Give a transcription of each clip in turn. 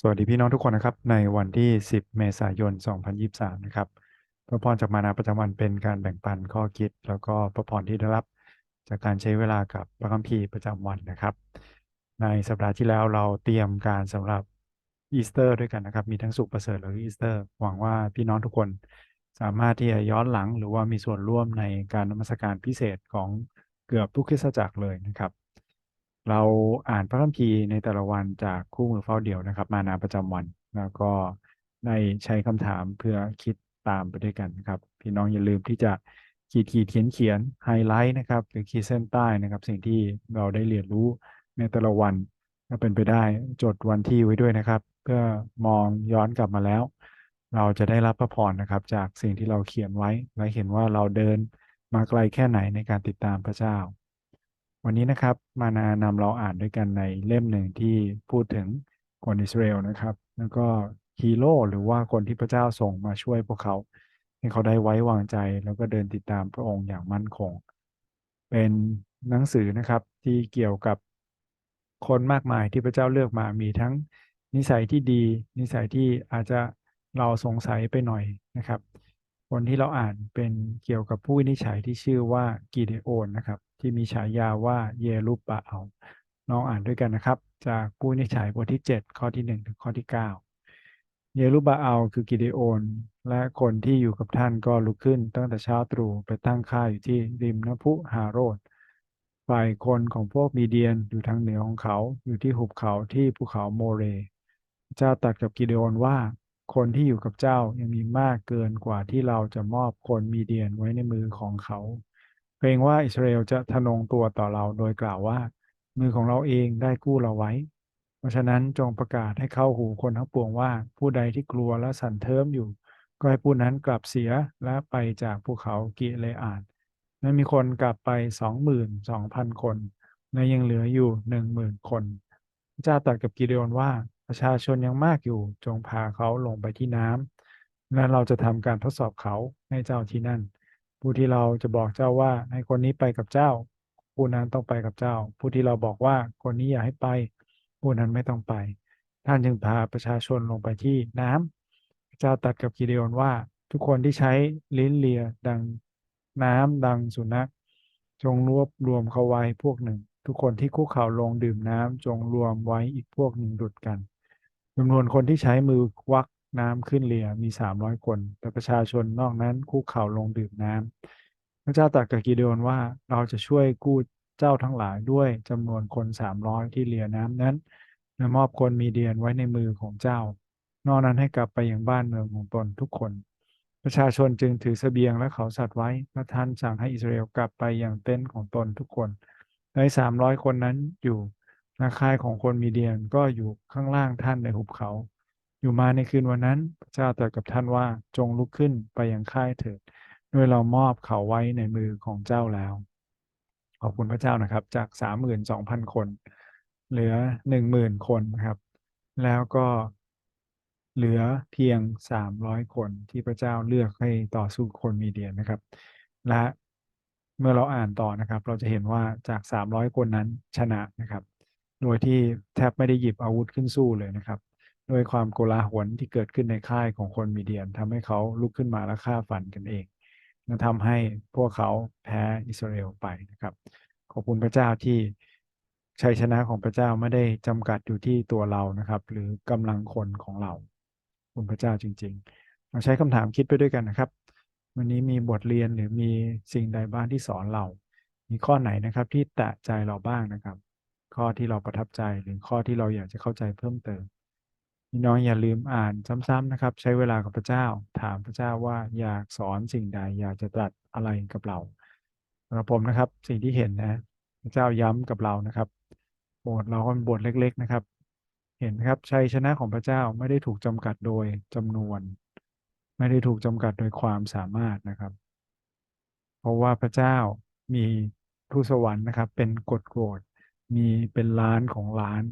สวัสดีพี่น้องทุกคนนะครับ ในวันที่ 10 เมษายน 2023 นะครับพระพรจากมานาประจำวันเป็นการแบ่งปันข้อคิด แล้วก็พระพรที่ได้รับจากการใช้เวลากับพระคัมภีร์ประจำวันนะครับ ในสัปดาห์ที่แล้วเราเตรียมการสำหรับอีสเตอร์ด้วยกันนะครับ มีทั้งสุขประเสริฐและอีสเตอร์ หวังว่าพี่น้องทุกคนสามารถที่จะย้อนหลัง หรือว่ามีส่วนร่วมในการนมัสการพิเศษของเกือบทุกคริสตจักรเลยนะครับ เราอ่านพระคัมภีร์ในแต่ละวันจากคู่มือเฝ้าเดี่ยวนะครับ มานาประจำวัน แล้วก็ได้ใช้คำถามเพื่อคิดตามไปด้วยกันนะครับ พี่น้องอย่าลืมที่จะขีดขีดเขียนเขียนไฮไลท์นะครับหรือขีดเส้นใต้นะครับ สิ่งที่เราได้เรียนรู้ในแต่ละวันถ้าเป็นไปได้จดวันที่ไว้ด้วยนะครับ เพื่อมองย้อนกลับมาแล้ว เราจะได้รับพระพรนะครับ จากสิ่งที่เราเขียนไว้และเห็นว่าเราเดินมาไกลแค่ไหนในการติดตามพระเจ้า วันนี้นะครับมานานำเราอ่านด้วยกันในเล่มหนึ่งที่พูดถึงคนอิสราเอลนะครับ แล้วก็ฮีโร่หรือว่าคนที่พระเจ้าส่งมาช่วยพวกเขา ให้เขาได้ไว้วางใจ แล้วก็เดินติดตามพระองค์อย่างมั่นคง เป็นหนังสือนะครับที่เกี่ยวกับคนมากมายที่พระเจ้าเลือกมามีทั้งนิสัยที่ดี นิสัยที่อาจจะเราสงสัยไปหน่อยนะครับ คนที่เราอ่านเป็นเกี่ยวกับผู้วินิจฉัยที่ชื่อว่ากีเดโอนนะครับ ที่มีฉายาว่าเยรูปะเอาลองอ่านด้วยกันนะครับ จากผู้นิฉัยบทที่ 7 ข้อที่ 1 ถึงข้อที่ 9 เยรูบาเอาคือกิเดโอน และคนที่อยู่กับท่านก็ลุกขึ้น ตั้งแต่เช้าตรู่ไปตั้งค่ายอยู่ที่ริมน้ำพุฮาโรดฝ่ายคนของพวกมีเดียนอยู่ทางเหนือของเขาอยู่ที่หุบเขาที่ภูเขาโมเร เจ้าตัดกับกิเดโอนว่า คนที่อยู่กับเจ้ายังมีมากเกินกว่าที่เราจะมอบคนมีเดียนไว้ในมือของเขา เกรงว่าอิสราเอลจะทะนงตัวต่อเราโดยกล่าวว่า มือของเราเองได้กู้เราไว้ เพราะฉะนั้นจงประกาศให้เข้าหูคนทั้งปวงว่า ผู้ใดที่กลัวและสั่นเทิมอยู่ ก็ให้ผู้นั้นกลับเสียและไปจากภูเขากิเลอาดนั้นมีคนกลับไปสองหมื่นสองพันคนและยังเหลืออยู่หนึ่งหมื่นคนพระเจ้าตรัสกับกิเดโอนว่าประชาชนยังมากอยู่จงพาเขาลงไปที่น้ำและเราจะทำการทดสอบเขาให้เจ้าที่นั่น ผู้ที่เราจะบอกเจ้าว่าให้คนนี้ไปกับเจ้า ผู้นั้นต้องไปกับเจ้า ผู้ที่เราบอกว่าคนนี้อย่าให้ไป ผู้นั้นไม่ต้องไป ท่านจึงพาประชาชนลงไปที่น้ำพระเจ้าตัดกับกิเดโอนว่า ทุกคนที่ใช้ลิ้นเลียดังน้ำดังสุนัข จงรวบรวมเขาไว้พวกหนึ่ง ทุกคนที่คุกเข่าลงดื่มน้ำจงรวมไว้อีกพวกหนึ่งดุดกันจำนวนคนที่ใช้มือควัก น้ำขึ้นเลียมีสามร้อยคน แต่ประชาชนนอกนั้นคุกเข่าลงดื่มน้ำพระเจ้าตรัสกับกิเดโอนว่าเราจะช่วยกู้เจ้าทั้งหลายด้วยจำนวนคนสามร้อยที่เลียน้ำนั้นและมอบคนมีเดียนไว้ในมือของเจ้า นอกนั้นให้กลับไปยังบ้านเมืองของตนทุกคน ประชาชนจึงถือเสบียงและเขาสัตว์ไว้และท่านสั่งให้อิสราเอลกลับไปยังเต็นท์ของตนทุกคน ในสามร้อยคนนั้นอยู่นาคายของคนมีเดียนก็อยู่ข้างล่างท่านในหุบเขา อยู่มาในคืนวันนั้นพระเจ้าตรัสกับท่านว่าจงลุกขึ้นไปยังค่ายเถิดโดยเรามอบเขาไว้ในมือของเจ้าแล้ว ขอบคุณพระเจ้านะครับ จากสามหมื่นสองพันคน เหลือหนึ่งหมื่นคนนะครับ แล้วก็เหลือเพียงสามร้อยคนที่พระเจ้าเลือกให้ต่อสู้คนมีเดียนะครับ และเมื่อเราอ่านต่อนะครับ เราจะเห็นว่าจากสามร้อยคนนั้นชนะนะครับ โดยที่แทบไม่ได้หยิบอาวุธขึ้นสู้เลยนะครับ ด้วยความโกลาหลที่เกิดขึ้นในค่ายของคนมีเดียนทำให้เขาลุกขึ้นมาและฆ่าฟันกันเองและทำให้พวกเขาแพ้อิสราเอลไปนะครับ ขอบคุณพระเจ้าที่ชัยชนะของพระเจ้าไม่ได้จำกัดอยู่ที่ตัวเรานะครับ หรือกำลังคนของเราบคุณพระเจ้าจริงๆมาใช้คำถามคิดไปด้วยกันนะครับ วันนี้มีบทเรียนหรือมีสิ่งใดบ้างที่สอนเรา มีข้อไหนนะครับที่แตะใจเราบ้างนะครับ ข้อที่เราประทับใจหรือข้อที่เราอยากจะเข้าใจเพิ่มเติม พี่น้องอย่าลืมอ่านซ้ำๆนะครับ ใช้เวลากับพระเจ้า ถามพระเจ้าว่าอยากสอนสิ่งใด อยากจะตรัสอะไรกับเราสำหรับผมนะครับ สิ่งที่เห็นนะพระเจ้าย้ำกับเรานะครับโบทเราก็เป็นโบทเล็ก ๆ นะครับ เห็นครับชัยชนะของพระเจ้าไม่ได้ถูกจำกัดโดยจำนวน ไม่ได้ถูกจำกัดโดยความสามารถนะครับ เพราะว่าพระเจ้ามีทูตสวรรค์นะครับ เป็นกฎโกรธมีเป็นล้านของล้าน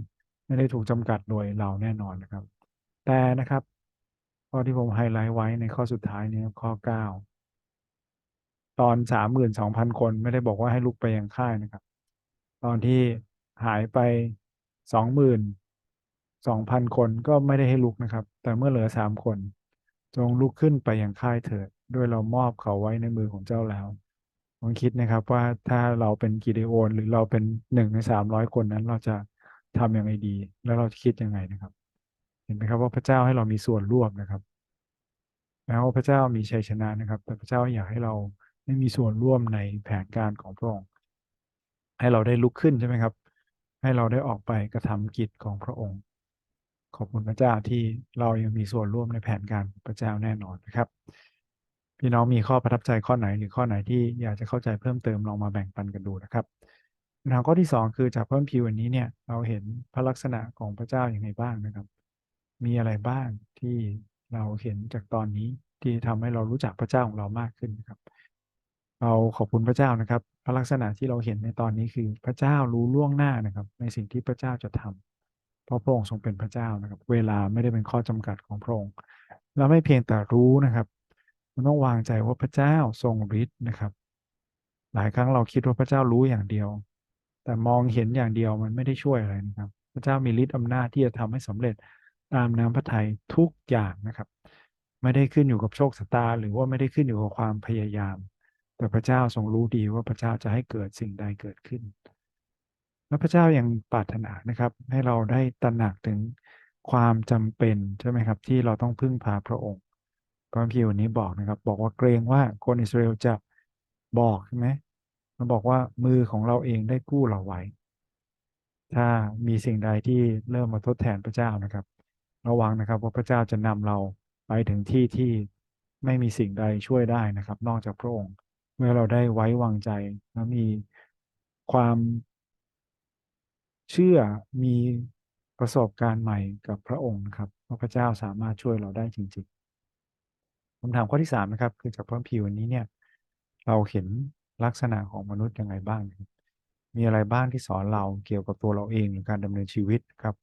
ไม่ได้ถูกจำกัดโดยเราแน่นอนนะครับ แต่นะครับ ข้อที่ผมไฮไลท์ไว้ในข้อสุดท้ายนี้ข้อเก้าตอนสามหมื่นสองพันคนไม่ได้บอกว่าให้ลุกไปยังค่ายนะครับ ตอนที่หายไปสองหมื่นสองพันคนก็ไม่ได้ให้ลุกนะครับ แต่เมื่อเหลือสามคน จงลุกขึ้นไปยังค่ายเถิดด้วยเรามอบเขาไว้ในมือของเจ้าแล้วลองคิดนะครับว่าถ้าเราเป็นกิเดโอนหรือเราเป็นหนึ่งในสามร้อยคนนั้นเราจะ ทำยังไงดี แล้วเราจะคิดยังไงนะครับ เห็นไหมครับว่าพระเจ้าให้เรามีส่วนร่วมนะครับแม้ว่าพระเจ้ามีชัยชนะนะครับ แต่พระเจ้าอยากให้เราได้มีส่วนร่วมในแผนการของพระองค์ให้เราได้ลุกขึ้นใช่ไหมครับ ให้เราได้ออกไปกระทำกิจของพระองค์ ขอบคุณพระเจ้าที่เรายังมีส่วนร่วมในแผนการพระเจ้าแน่นอนนะครับ พี่น้องมีข้อประทับใจข้อไหนหรือข้อไหนที่อยากจะเข้าใจเพิ่มเติมลองมาแบ่งปันกันดูนะครับ ทางข้อที่สองคือจากพระคัมภีร์วันนี้เนี่ยเราเห็นพระลักษณะของพระเจ้าอย่างไรบ้างนะครับ มีอะไรบ้างที่เราเห็นจากตอนนี้ที่ทำให้เรารู้จักพระเจ้าของเรามากขึ้นนครับ เราขอบคุณพระเจ้านะครับ พระลักษณะที่เราเห็นในตอนนี้คือพระเจ้ารู้ล่วงหน้านะครับ ในสิ่งที่พระเจ้าจะทำเพราะพระองค์ทรงเป็นพระเจ้านะครับ เวลาไม่ได้เป็นข้อจำกัดของพระองค์เราไม่เพียงแต่รู้นะครับมันต้องวางใจว่าพระเจ้าทรงฤทธิ์นะครับ หลายครั้งเราคิดว่าพระเจ้ารู้อย่างเดียว แต่มองเห็นอย่างเดียวมันไม่ได้ช่วยอะไรนะครับ พระเจ้ามีฤทธิ์อำนาจที่จะทำให้สำเร็จตามน้ำพระทัยทุกอย่างนะครับ ไม่ได้ขึ้นอยู่กับโชคชะตา หรือว่าไม่ได้ขึ้นอยู่กับความพยายาม แต่พระเจ้าทรงรู้ดีว่าพระเจ้าจะให้เกิดสิ่งใดเกิดขึ้น และพระเจ้ายังปรารถนานะครับ ให้เราได้ตระหนักถึงความจำเป็นใช่ไหมครับ ที่เราต้องพึ่งพาพระองค์พระคัมภีวันนี้บอกนะครับ บอกว่าเกรงว่าคนอิสราเอลจะบอกใช่ไหม มันบอกว่ามือของเราเองได้กู้เราไว้ ถ้ามีสิ่งใดที่เริ่มมาทดแทนพระเจ้านะครับ ระวังนะครับว่าพระเจ้าจะนำเราไปถึงที่ที่ไม่มีสิ่งใดช่วยได้นะครับ นอกจากพระองค์ เมื่อเราได้ไว้วางใจและมีความเชื่อมีประสบการณ์ใหม่กับพระองค์ครับว่าพระเจ้าสามารถช่วยเราได้จริงๆคำถามข้อที่สามนะครับ คือจากพระคัมภีวันนี้เนี่ย เราเห็น ลักษณะของมนุษย์ยังไงบ้าง มีอะไรบ้างที่สอนเราเกี่ยวกับตัวเราเองหรือการดำเนินชีวิตครับ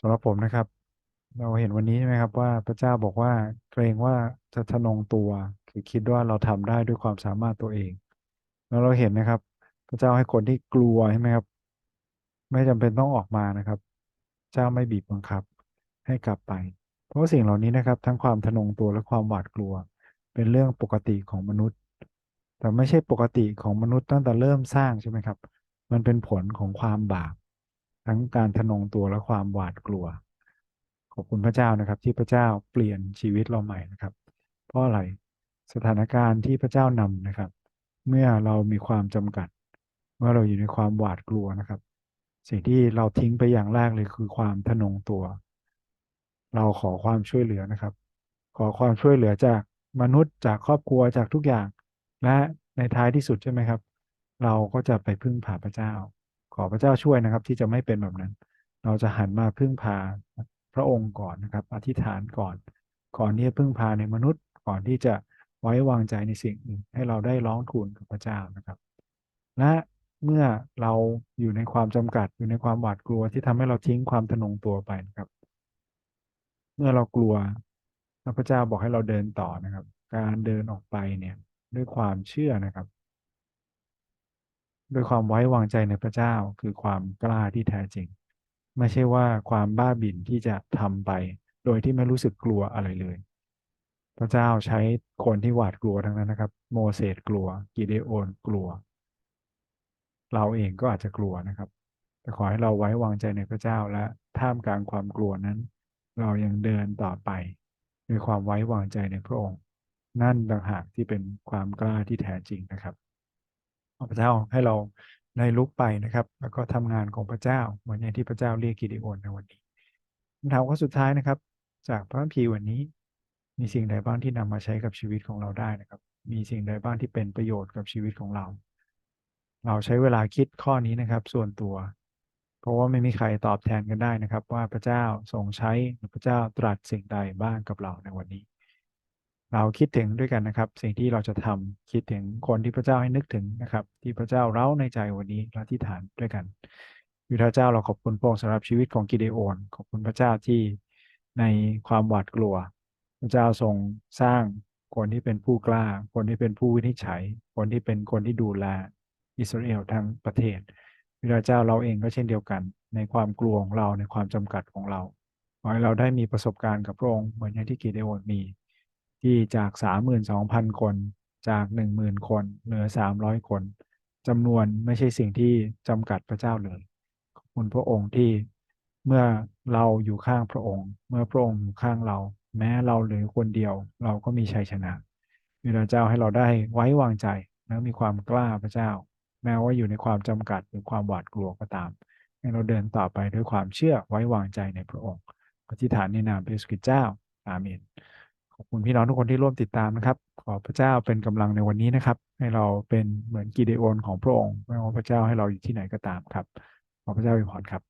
สำหรับผมนะครับ เราเห็นวันนี้ใช่ไหมครับว่าพระเจ้าบอกว่าเกรงว่าจะทะนงตัว คือคิดว่าเราทำได้ด้วยความสามารถตัวเอง แล้วเราเห็นนะครับ พระเจ้าให้คนที่กลัวใช่ไหมครับ ไม่จำเป็นต้องออกมานะครับ เจ้าไม่บีบบังคับให้กลับไป เพราะสิ่งเหล่านี้นะครับ ทั้งความทะนงตัวและความหวาดกลัว เป็นเรื่องปกติของมนุษย์ แต่ไม่ใช่ปกติของมนุษย์ตั้งแต่เริ่มสร้างใช่ไหมครับ มันเป็นผลของความบาป ทั้งการทะนงตัวและความหวาดกลัว ขอบคุณพระเจ้านะครับ ที่พระเจ้าเปลี่ยนชีวิตเราใหม่นะครับ เพราะอะไรสถานการณ์ที่พระเจ้านำนะครับ เมื่อเรามีความจำกัด เมื่อเราอยู่ในความหวาดกลัวนะครับ สิ่งที่เราทิ้งไปอย่างแรกเลยคือความทะนงตัว เราขอความช่วยเหลือนะครับ ขอความช่วยเหลือจากมนุษย์จากครอบครัวจากทุกอย่าง และในท้ายที่สุดใช่ไหมครับ เราก็จะไปพึ่งพาพระเจ้า ขอพระเจ้าช่วยนะครับ ที่จะไม่เป็นแบบนั้น เราจะหันมาพึ่งพาพระองค์ก่อนนะครับ อธิษฐานก่อน ก่อนที่จะพึ่งพาในมนุษย์ ก่อนที่จะไว้วางใจในสิ่งอื่นให้เราได้ร้องทูลกับพระเจ้านะครับ และเมื่อเราอยู่ในความจำกัดอยู่ในความหวาดกลัวที่ทำให้เราทิ้งความทะนงตัวไปนะครับ เมื่อเรากลัวพระเจ้าบอกให้เราเดินต่อนะครับ การเดินออกไปเนี่ย ด้วยความเชื่อนะครับ ด้วยความไว้วางใจในพระเจ้าคือความกล้าที่แท้จริง ไม่ใช่ว่าความบ้าบิ่นที่จะทำไป โดยที่ไม่รู้สึกกลัวอะไรเลย พระเจ้าใช้คนที่หวาดกลัวทั้งนั้นนะครับ โมเสสกลัว กิเดโอนกลัว เราเองก็อาจจะกลัวนะครับแต่ขอให้เราไว้วางใจในพระเจ้าและท่ามกลางความกลัวนั้น เรายังเดินต่อไปด้วยความไว้วางใจในพระองค์ นั่นต่างหากที่เป็นความกล้าที่แท้จริงนะครับพระเจ้าให้เราได้ลุกไปนะครับ แล้วก็ทำงานของพระเจ้าเหมือนอย่างที่พระเจ้าเรียกกิเดโอนในวันนี้คำถามข้อสุดท้ายนะครับ จากพระคัมภีร์วันนี้ มีสิ่งใดบ้างที่นำมาใช้กับชีวิตของเราได้นะครับ มีสิ่งใดบ้างที่เป็นประโยชน์กับชีวิตของเรา เราใช้เวลาคิดข้อนี้นะครับ ส่วนตัว เพราะว่าไม่มีใครตอบแทนกันได้นะครับ ว่าพระเจ้าทรงใช้พระเจ้าตรัสสิ่งใดบ้างกับเราในวันนี้ เราคิดถึงด้วยกันนะครับ สิ่งที่เราจะทำคิดถึงคนที่พระเจ้าให้นึกถึงนะครับ ที่พระเจ้าเร้าในใจวันนี้และที่ฐานด้วยกันวิทาเจ้าเราขอบคุณพระองค์สำหรับชีวิตของกิเดโอนขอบคุณพระเจ้าที่ในความหวาดกลัว พระเจ้าทรงสร้างคนที่เป็นผู้กล้า คนที่เป็นผู้วินิจฉัย คนที่เป็นคนที่ดูแลอิสราเอลทั้งประเทศวิทาเจ้าเราเองก็เช่นเดียวกัน ในความกลัวของเราในความจำกัดของเราขอให้เราได้มีประสบการณ์กับพระองค์เหมือนอย่างที่กิเดโอนมี ที่จากสามหมื่นสองพันคน จากหนึ่งหมื่นคน เหลือสามร้อยคนจำนวนไม่ใช่สิ่งที่จำกัดพระเจ้าเลยขอบคุณพระองค์ที่เมื่อเราอยู่ข้างพระองค์ เมื่อพระองค์อยู่ข้างเรา แม้เราเหลือคนเดียว เราก็มีชัยชนะพระเจ้าให้เราได้ไว้วางใจและมีความกล้าพระเจ้า แม้ว่าอยู่ในความจำกัดหรือความหวาดกลัวก็ตามให้เราเดินต่อไปด้วยความเชื่อไว้วางใจในพระองค์อธิษฐานในนามพระเยซูคริสต์เจ้าอาเมน อบคุณพี่น้องทุกคนที่ร่วมติดตามนะครับ ขอพระเจ้าเป็นกำลังในวันนี้นะครับ ให้เราเป็นเหมือนกีเดโอนของพระองค์ไม่ว่าพระเจ้าให้เราอยู่ที่ไหนก็ตามครับ ขอพระเจ้าอวยพรครับ